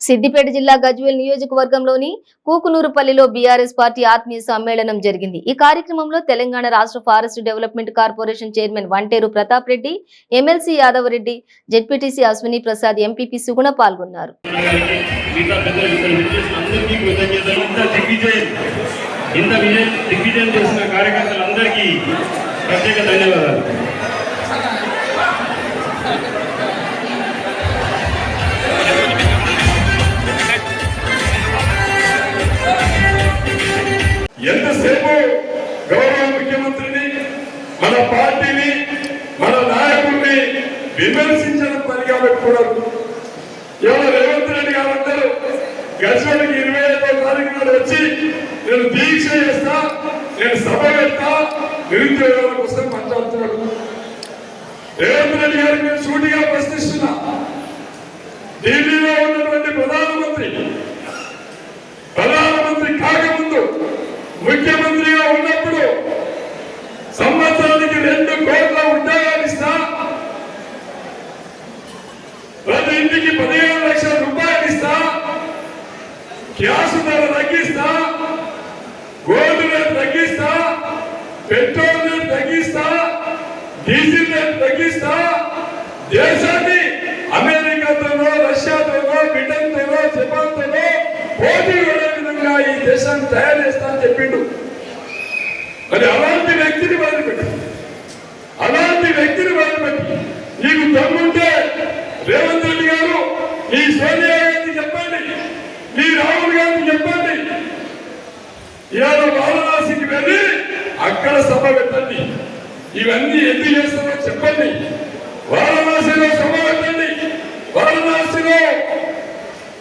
సిద్దిపేట జిల్లా గజ్వేల్ నియోజకవర్గంలోని కూకునూరుపల్లిలో BRS party ఆత్మీయ సమ్మేళనం జరిగింది ఈ కార్యక్రమంలో తెలంగాణ రాష్ట్ర forest development corporation chairman Vanteru Pratap Reddy MLC Yadav Reddy ZPTC Ashwini Prasad MPP Suguna పాల్గొన్నారు ఇంత విజయం దిగ్విజయం చేసిన కార్యకర్తలందరికీ ప్రత్యేక ధన్యవాదాలు మన పార్టీని మన నాయకుడిని విమర్శించడం పనిగా పెట్టుకున్నారు ఎవరు రేవంత్ రెడ్డి గారు అంటారు గజవాడికి ఇరవై ఐదో తారీఖు నాడు వచ్చి నేను దీక్ష చేస్తా నేను సభ పెడతా నిరుద్యోగాల కోసం మాట్లాడుతున్నాడు. రేవంత్ రెడ్డి గారికి నేను సూటిగా ప్రతి పదిహేను లక్షల రూపాయలు ఇస్తా. గ్యాస్ ధర తగ్గిస్తా. గోల్డ్ రేట్ తగ్గిస్తా. పెట్రోల్ రేట్ తగ్గిస్తా. డీజిల్ రేట్ తగ్గిస్తా. దేశాన్ని అమెరికాతోనో రష్యాతోనో బ్రిటన్తోనో జపాన్తోనో పోటీ పడే విధంగా ఈ దేశాన్ని తయారు చేస్తా అని చెప్పిండు. మరి అలాంటి వ్యక్తిని వదిలిపెట్టి అలాంటి వ్యక్తిని వదిలిపెట్టి నీకు దమ్ముంటే రేవంత్ రెడ్డి గారు ఈ సోనియా గాంధీ చెప్పండి మీ రాహుల్ గాంధీ చెప్పండి. ఇవాళ వారణాసికి వెళ్ళి అక్కడ సభ పెట్టండి. ఇవన్నీ ఎందుకు చేస్తారో చెప్పండి. వారణాసిలో సభ పెట్టండి.